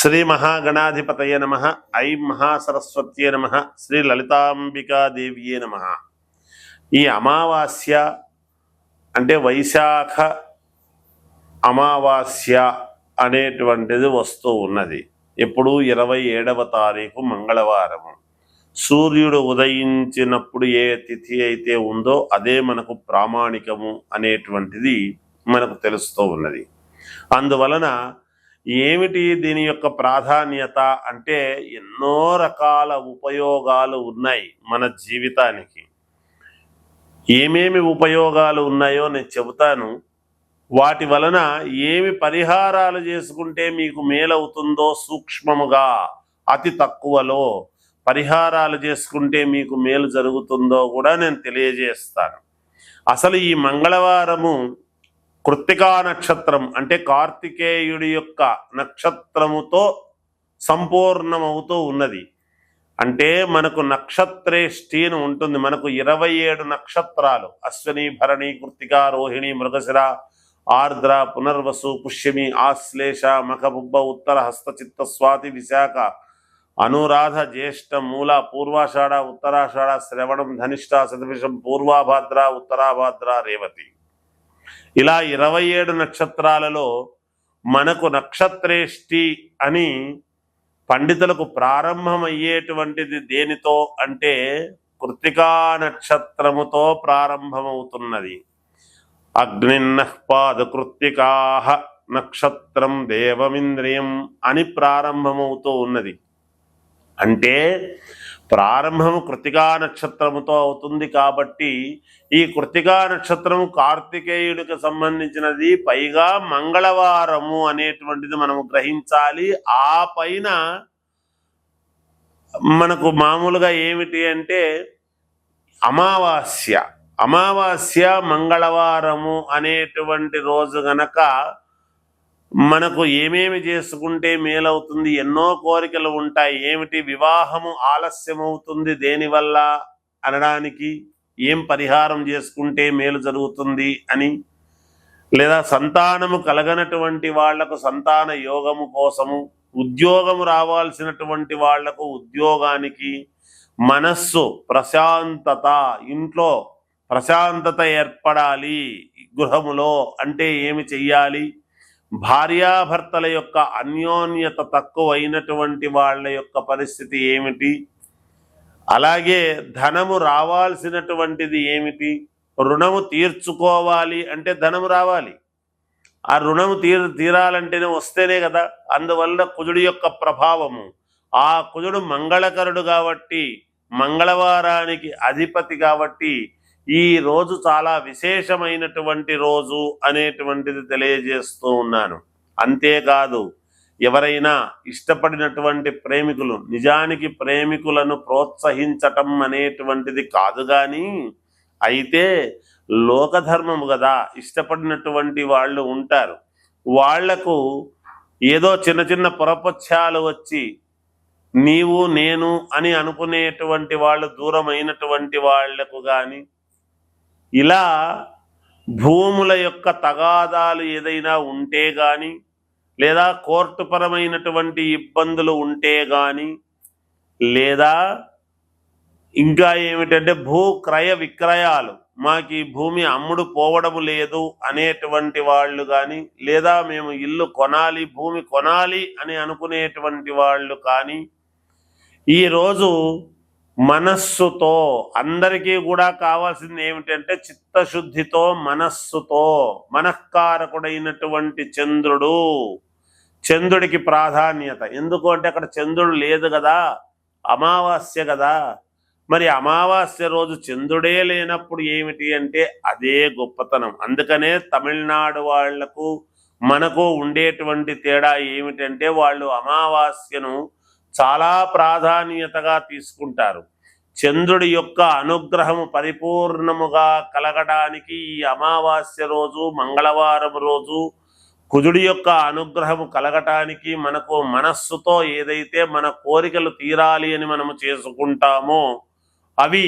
శ్రీ మహాగణాధిపతయ నమ ఐ మహాసరస్వత్యే నమ శ్రీ లలితాంబికాదేవ్యే నమ. ఈ అమావాస్య అంటే వైశాఖ అమావాస్య అనేటువంటిది వస్తూ ఉన్నది. ఎప్పుడు ఇరవై ఏడవ తారీఖు మంగళవారం సూర్యుడు ఉదయించినప్పుడు ఏ తిథి అయితే ఉందో అదే మనకు ప్రామాణికము అనేటువంటిది మనకు తెలుస్తూ ఉన్నది. అందువలన ఏమిటి దీని యొక్క ప్రాధాన్యత అంటే ఎన్నో రకాల ఉపయోగాలు ఉన్నాయి మన జీవితానికి. ఏమేమి ఉపయోగాలు ఉన్నాయో నేను చెబుతాను. వాటి వలన ఏమి పరిహారాలు చేసుకుంటే మీకు మేలవుతుందో సూక్ష్మముగా అతి తక్కువలో పరిహారాలు చేసుకుంటే మీకు మేలు జరుగుతుందో కూడా నేను తెలియజేస్తాను. అసలు ఈ మంగళవారము కృత్తికా నక్షత్రం అంటే కార్తికేయుడి యొక్క నక్షత్రముతో సంపూర్ణమవుతూ ఉన్నది. అంటే మనకు నక్షత్రేష్టి అని ఉంటుంది. మనకు ఇరవై ఏడు నక్షత్రాలు. అశ్వని భరణి కృత్తిక రోహిణి మృగశిర ఆర్ద్ర పునర్వసు పుష్యమి ఆశ్లేష మఖబుబ్బ ఉత్తర హస్తచిత్త స్వాతి విశాఖ అనురాధ జ్యేష్ఠ మూల పూర్వాషాఢ ఉత్తరాషాఢ శ్రవణం ధనిష్ట శతభిషం పూర్వాభాద్ర ఉత్తరాభాద్ర రేవతి. ఇలా ఇరవై ఏడు నక్షత్రాలలో మనకు నక్షత్రేష్టి అని పండితులకు ప్రారంభమయ్యేటువంటిది దేనితో అంటే కృతికా నక్షత్రముతో ప్రారంభమవుతున్నది. అగ్నిన్న పాదకృత్తికా నక్షత్రం దేవమింద్రియం అని ప్రారంభమవుతూ ఉన్నది. అంటే ప్రారంభము కృతికా నక్షత్రముతో అవుతుంది కాబట్టి ఈ కృతికా నక్షత్రము కార్తికేయుడికి సంబంధించినది. పైగా మంగళవారము అనేటువంటిది మనము గ్రహించాలి. ఆ పైన మనకు మామూలుగా ఏమిటి అంటే అమావాస్య. అమావాస్య మంగళవారము అనేటువంటి రోజు గనక మనకు ఏమేమి చేసుకుంటే మేలవుతుంది ఎన్నో కోరికలు ఉంటాయి ఏమిటి వివాహము ఆలస్యమవుతుంది దేనివల్ల అనడానికి ఏం పరిహారం చేసుకుంటే మేలు జరుగుతుంది అని లేదా సంతానము కలగనటువంటి వాళ్ళకు సంతాన యోగము కోసము ఉద్యోగము రావాల్సినటువంటి వాళ్ళకు ఉద్యోగానికి మనస్సు ప్రశాంతత ఇంట్లో ప్రశాంతత ఏర్పడాలి గృహములో అంటే ఏమి చెయ్యాలి? భార్యాభర్తల యొక్క అన్యోన్యత తక్కువైనటువంటి వాళ్ళ యొక్క పరిస్థితి ఏమిటి? అలాగే ధనము రావాల్సినటువంటిది ఏమిటి? రుణము తీర్చుకోవాలి అంటే ధనము రావాలి. ఆ రుణము తీర్ తీరాలంటేనే వస్తేనే కదా. అందువల్ల కుజుడి యొక్క ప్రభావము. ఆ కుజుడు మంగళకరుడు కాబట్టి మంగళవారానికి అధిపతి కాబట్టి ఈ రోజు చాలా విశేషమైనటువంటి రోజు అనేటువంటిది తెలియజేస్తూ ఉన్నాను. అంతేకాదు ఎవరైనా ఇష్టపడినటువంటి ప్రేమికులు నిజానికి ప్రేమికులను ప్రోత్సహించటం అనేటువంటిది కాదు కానీ అయితే లోకధర్మము కదా ఇష్టపడినటువంటి వాళ్ళు ఉంటారు. వాళ్ళకు ఏదో చిన్న చిన్న పొరపక్షాలు వచ్చి నీవు నేను అని అనుకునేటువంటి వాళ్ళు దూరమైనటువంటి వాళ్ళకు కానీ ఇలా భూముల యొక్క తగాదాలు ఏదైనా ఉంటే కానీ లేదా కోర్టుపరమైనటువంటి ఇబ్బందులు ఉంటే కానీ లేదా ఇంకా ఏమిటంటే భూ క్రయ విక్రయాలు మాకు ఈ భూమి అమ్ముడు పోవడం లేదు అనేటువంటి వాళ్ళు కానీ లేదా మేము ఇల్లు కొనాలి భూమి కొనాలి అని అనుకునేటువంటి వాళ్ళు కానీ ఈరోజు మనస్సుతో అందరికీ కూడా కావాల్సింది ఏమిటంటే చిత్తశుద్ధితో మనస్సుతో మనఃకారకుడైనటువంటి చంద్రుడు. చంద్రుడికి ప్రాధాన్యత. ఎందుకు అంటే అక్కడ చంద్రుడు లేదు కదా అమావాస్య కదా. మరి అమావాస్య రోజు చంద్రుడే లేనప్పుడు ఏమిటి అంటే అదే గొప్పతనం. అందుకనే తమిళనాడు వాళ్ళకు మనకు ఉండేటువంటి తేడా ఏమిటంటే వాళ్ళు అమావాస్యను చాలా ప్రాధాన్యతగా తీసుకుంటారు. చంద్రుడి యొక్క అనుగ్రహము పరిపూర్ణముగా కలగడానికి ఈ అమావాస్య రోజు మంగళవారం రోజు కుజుడి యొక్క అనుగ్రహము కలగటానికి మనకు మనస్సుతో ఏదైతే మన కోరికలు తీరాలి అని మనము చేసుకుంటామో అవి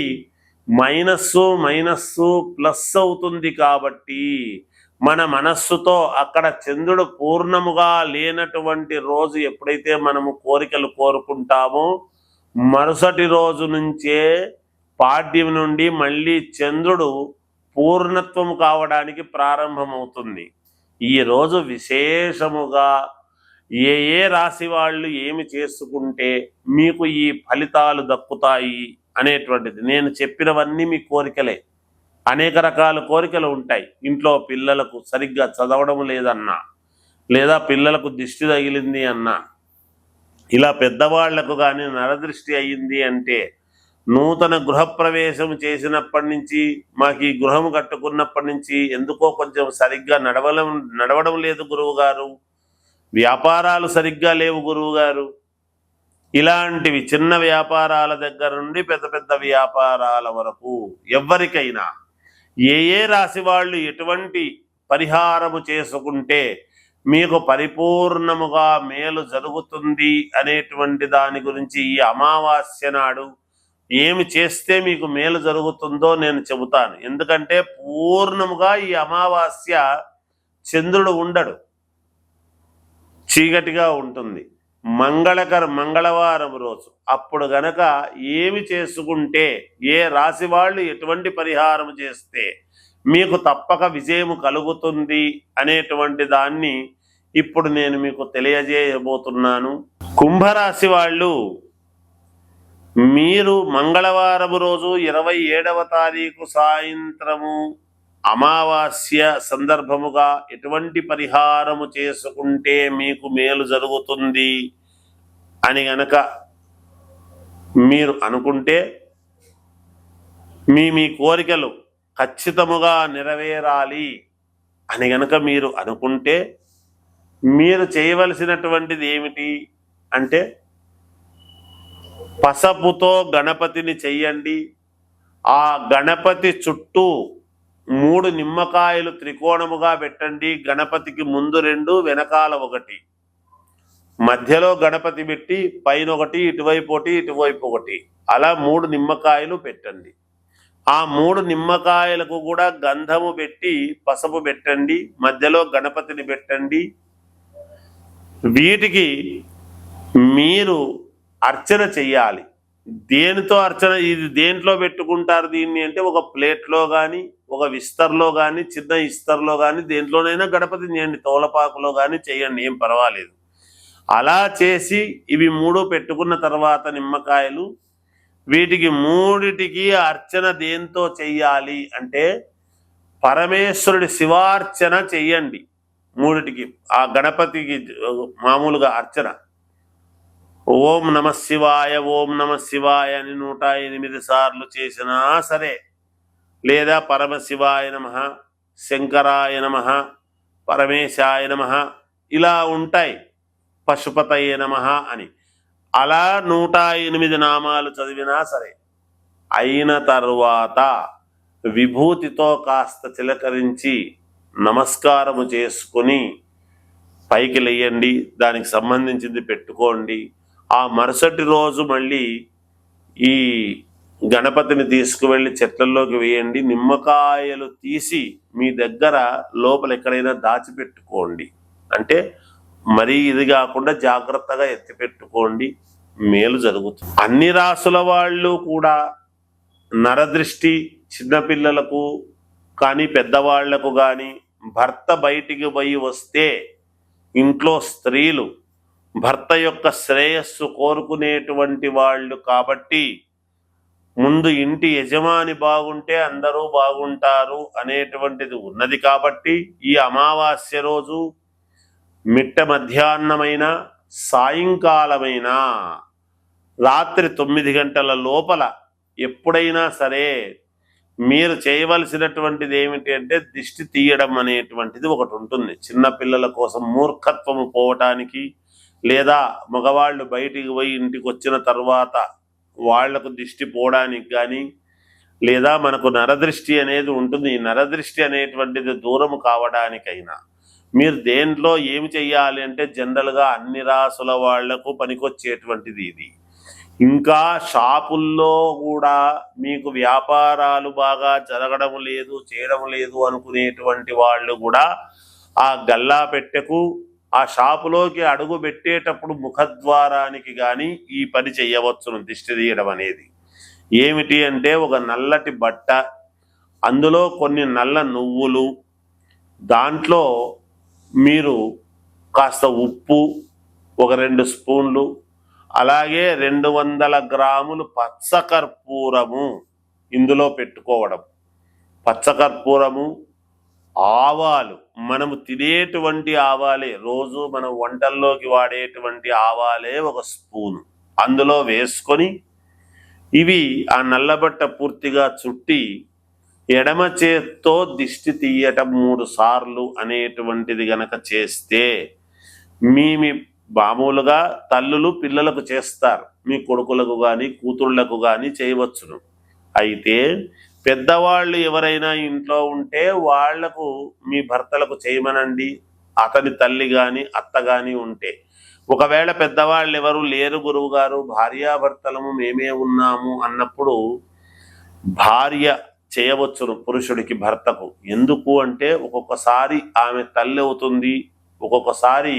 మైనస్సు మైనస్సు ప్లస్ అవుతుంది కాబట్టి మన మనస్సుతో అక్కడ చంద్రుడు పూర్ణముగా లేనటువంటి రోజు ఎప్పుడైతే మనము కోరికలు కోరుకుంటామో మరుసటి రోజు నుంచే పాడ్యం నుండి మళ్ళీ చంద్రుడు పూర్ణత్వం కావడానికి ప్రారంభమవుతుంది. ఈ రోజు విశేషముగా ఏ ఏ రాశి వాళ్ళు ఏమి చేసుకుంటే మీకు ఈ ఫలితాలు దక్కుతాయి అనేటువంటిది. నేను చెప్పినవన్నీ మీ కోరికలే. అనేక రకాల కోరికలు ఉంటాయి. ఇంట్లో పిల్లలకు సరిగ్గా చదవడం లేదన్నా లేదా పిల్లలకు దిష్టి తగిలింది అన్నా ఇలా పెద్దవాళ్ళకు కానీ నరదృష్టి అయ్యింది అంటే నూతన గృహప్రవేశం చేసినప్పటి నుంచి మాకు ఈ గృహం కట్టుకున్నప్పటి నుంచి ఎందుకో కొంచెం సరిగ్గా నడవడం నడవడం లేదు గురువు గారు వ్యాపారాలు సరిగ్గా లేవు గురువు గారు ఇలాంటివి చిన్న వ్యాపారాల దగ్గర నుండి పెద్ద పెద్ద వ్యాపారాల వరకు ఎవరికైనా ఏ ఏ రాశి వాళ్ళు ఎటువంటి పరిహారము చేసుకుంటే మీకు పరిపూర్ణముగా మేలు జరుగుతుంది అనేటువంటి దాని గురించి ఈ అమావాస్య నాడు ఏమి చేస్తే మీకు మేలు జరుగుతుందో నేను చెబుతాను. ఎందుకంటే పూర్ణముగా ఈ అమావాస్య చంద్రుడు ఉండడు. చీకటిగా ఉంటుంది. మంగళకర మంగళవారం రోజు. అప్పుడు గనక ఏమి చేసుకుంటే ఏ రాశి వాళ్ళు ఎటువంటి పరిహారం చేస్తే మీకు తప్పక విజయము కలుగుతుంది అనేటువంటి దాన్ని ఇప్పుడు నేను మీకు తెలియజేయబోతున్నాను. కుంభరాశి వాళ్ళు మీరు మంగళవారం రోజు ఇరవై ఏడవ తారీఖు సాయంత్రము అమావాస్య సందర్భముగా ఎటువంటి పరిహారము చేసుకుంటే మీకు మేలు జరుగుతుంది అని గనక మీరు అనుకుంటే మీ మీ కోరికలు ఖచ్చితముగా నెరవేరాలి అని గనక మీరు అనుకుంటే మీరు చేయవలసినటువంటిది ఏమిటి అంటే పసపుతో గణపతిని చెయ్యండి. ఆ గణపతి చుట్టూ మూడు నిమ్మకాయలు త్రికోణముగా పెట్టండి. గణపతికి ముందు రెండు వెనకాల ఒకటి. మధ్యలో గణపతి పెట్టి పైన ఒకటి ఇటువైపు ఒకటి ఇటువైపు ఒకటి. అలా మూడు నిమ్మకాయలు పెట్టండి. ఆ మూడు నిమ్మకాయలకు కూడా గంధము పెట్టి పసుపు పెట్టండి మధ్యలో గణపతిని పెట్టండి. వీటికి మీరు అర్చన చెయ్యాలి. దేనితో అర్చన? ఇది దేంట్లో పెట్టుకుంటారు దీన్ని అంటే ఒక ప్లేట్లో కానీ ఒక విస్తర్లో కానీ చిన్న ఇస్తర్లో కానీ దేంట్లోనైనా గణపతి చేయండి తోలపాకులో కానీ చేయండి ఏం పర్వాలేదు. అలా చేసి ఇవి మూడు పెట్టుకున్న తర్వాత నిమ్మకాయలు వీటికి మూడిటికి అర్చన దేంతో చెయ్యాలి అంటే పరమేశ్వరుడి శివార్చన చెయ్యండి. మూడిటికి ఆ గణపతికి మామూలుగా అర్చన. ఓం నమ శివాయ ఓం నమ శివాయ అని నూట ఎనిమిది సార్లు చేసినా సరే లేదా పరమశివాయ నమ శంకరాయ నమ పరమేశాయ నమ ఇలా ఉంటాయి. పశుపతయ నమ అని. అలా నూట ఎనిమిది నామాలు చదివినా సరే అయిన తరువాత విభూతితో కాస్త చిలకరించి నమస్కారము చేసుకుని పైకి లేయండి దానికి సంబంధించింది పెట్టుకోండి. ఆ మరుసటి రోజు మళ్ళీ ఈ గణపతిని తీసుకువెళ్ళి చెట్లలోకి వేయండి నిమ్మకాయలు తీసి మీ దగ్గర లోపల ఎక్కడైనా దాచిపెట్టుకోండి. అంటే మరీ ఇది కాకుండా జాగ్రత్తగా ఎత్తిపెట్టుకోండి. మేలు జరుగుతుంది. అన్ని రాసుల వాళ్ళు కూడా నరదృష్టి చిన్నపిల్లలకు కానీ పెద్దవాళ్ళకు కానీ భర్త బయటికి పోయి వస్తే ఇంట్లో స్త్రీలు భర్త యొక్క శ్రేయస్సు కోరుకునేటువంటి వాళ్ళు కాబట్టి ముందు ఇంటి యజమాని బాగుంటే అందరూ బాగుంటారు అనేటువంటిది ఉన్నది కాబట్టి ఈ అమావాస్య రోజు మిట్ట మధ్యాహ్నమైన సాయంకాలమైన రాత్రి తొమ్మిది గంటల లోపల ఎప్పుడైనా సరే మీరు చేయవలసినటువంటిది ఏమిటి అంటే దిష్టి తీయడం అనేటువంటిది ఒకటి ఉంటుంది. చిన్నపిల్లల కోసం మూర్ఖత్వము పోవటానికి లేదా మగవాళ్ళు బయటికి పోయి ఇంటికి వచ్చిన తర్వాత వాళ్ళకు దిష్టి పోవడానికి కానీ లేదా మనకు నరదృష్టి అనేది ఉంటుంది. ఈ నరదృష్టి అనేటువంటిది దూరం కావడానికైనా మీరు దేంట్లో ఏమి చెయ్యాలి అంటే జనరల్గా అన్ని రాసుల వాళ్ళకు పనికొచ్చేటువంటిది ఇది. ఇంకా షాపుల్లో కూడా మీకు వ్యాపారాలు బాగా జరగడం లేదు చేయడం లేదు అనుకునేటువంటి వాళ్ళు కూడా ఆ గల్లా పెట్టెకు ఆ షాపులోకి అడుగు పెట్టేటప్పుడు ముఖద్వారానికి కానీ ఈ పని చేయవచ్చును దిష్టి తీయడం అనేది. ఏమిటి అంటే ఒక నల్లటి బట్ట అందులో కొన్ని నల్ల నువ్వులు దాంట్లో మీరు కాస్త ఉప్పు ఒక రెండు స్పూన్లు అలాగే రెండు వందల గ్రాములు పచ్చకర్పూరము ఇందులో పెట్టుకోవడం. పచ్చకర్పూరము ఆవాలు మనము తినేటువంటి ఆవాలే రోజు మనం వంటల్లోకి వాడేటువంటి ఆవాలే ఒక స్పూను. అందులో వేసుకొని ఇవి ఆ నల్లబట్ట పూర్తిగా చుట్టి ఎడమ చేత్తో దిష్టి తీయటం మూడు సార్లు అనేటువంటిది గనక చేస్తే మీ మీ మామూలుగా తల్లులు పిల్లలకు చేస్తారు. మీ కొడుకులకు కానీ కూతుళ్ళకు కానీ చేయవచ్చును. అయితే పెద్దవాళ్ళు ఎవరైనా ఇంట్లో ఉంటే వాళ్ళకు మీ భర్తలకు చేయమనండి. అతని తల్లి కానీ అత్త కానీ ఉంటే. ఒకవేళ పెద్దవాళ్ళు ఎవరు లేరు గురువు గారు భార్యాభర్తలము మేమే ఉన్నాము అన్నప్పుడు భార్య చేయవచ్చును పురుషుడికి భర్తకు. ఎందుకు అంటే ఒక్కొక్కసారి ఆమె తల్లి అవుతుంది ఒక్కొక్కసారి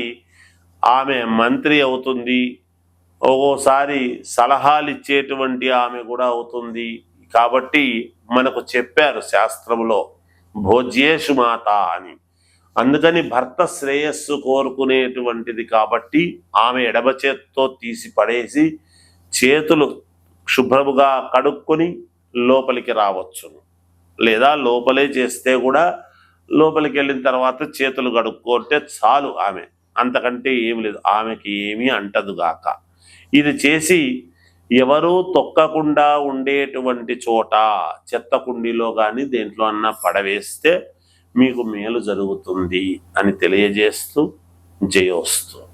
ఆమె మంత్రి అవుతుంది ఒక్కోసారి సలహాలు ఇచ్చేటువంటి ఆమె కూడా అవుతుంది. కాబట్టి మనకు చెప్పారు శాస్త్రంలో భోజ్యేషు మాత అని. అందుకని భర్త శ్రేయస్సు కోరుకునేటువంటిది కాబట్టి ఆమె ఎడమ చేత్తో తీసి పడేసి చేతులు శుభ్రముగా కడుక్కొని లోపలికి రావచ్చును. లేదా లోపలే చేస్తే కూడా లోపలికి వెళ్ళిన తర్వాత చేతులు కడుక్కుంటే చాలు ఆమె. అంతకంటే ఏమి లేదు. ఆమెకి ఏమీ అంటదు గాక. ఇది చేసి ఎవరూ తొక్కకుండా ఉండేటువంటి చోట చెత్త కుండీలో కానీ దేంట్లో అన్నా పడవేస్తే మీకు మేలు జరుగుతుంది అని తెలియజేస్తూ జయోస్తు.